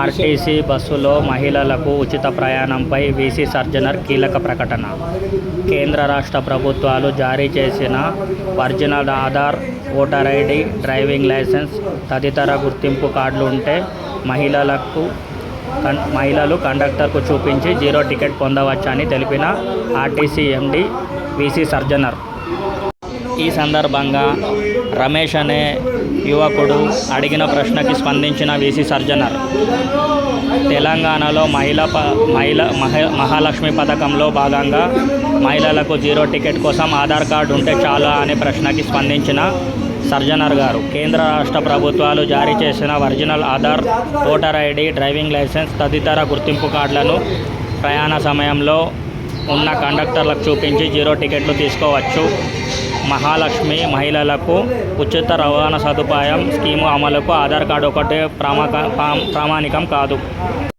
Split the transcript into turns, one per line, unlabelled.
RTC బస్సులో మహిళలకు ఉచిత ప్రయాణంపై వీసీ సర్జనర్ కీలక ప్రకటన. కేంద్ర రాష్ట్ర ప్రభుత్వాలు జారీ చేసిన original Aadhaar voter ID driving licence తదితర గుర్తింపు కార్డులు ఉంటే మహిళలకు మహిళలు కండక్టర్కు చూపించి జీరో టికెట్ పొందవచ్చని తెలిపిన ఆర్టీసీ ఎండి వీసీ సర్జనర్. ఈ సందర్భంగా రమేష్ అనే యువకుడు అడిగిన ప్రశ్నకి స్పందించిన వీసీ సర్జనర్ తెలంగాణలో మహిళ ప మహిళ మహాలక్ష్మి పథకంలో భాగంగా మహిళలకు జీరో టికెట్ కోసం ఆధార్ కార్డు ఉంటే చాలా అనే ప్రశ్నకి స్పందించిన సర్జనర్ గారు కేంద్ర రాష్ట్ర ప్రభుత్వాలు జారీ చేసిన original Aadhaar voter ID driving licence తదితర గుర్తింపు కార్డులను ప్రయాణ సమయంలో ఉన్న కండక్టర్లకు చూపించి జీరో టికెట్లు తీసుకోవచ్చు. మహాలక్ష్మి మహిళలకు ఉచిత రవాణా సదుపాయం స్కీము అమలుకు ఆధార్ కార్డు ఒకటే ప్రామాణికం కాదు.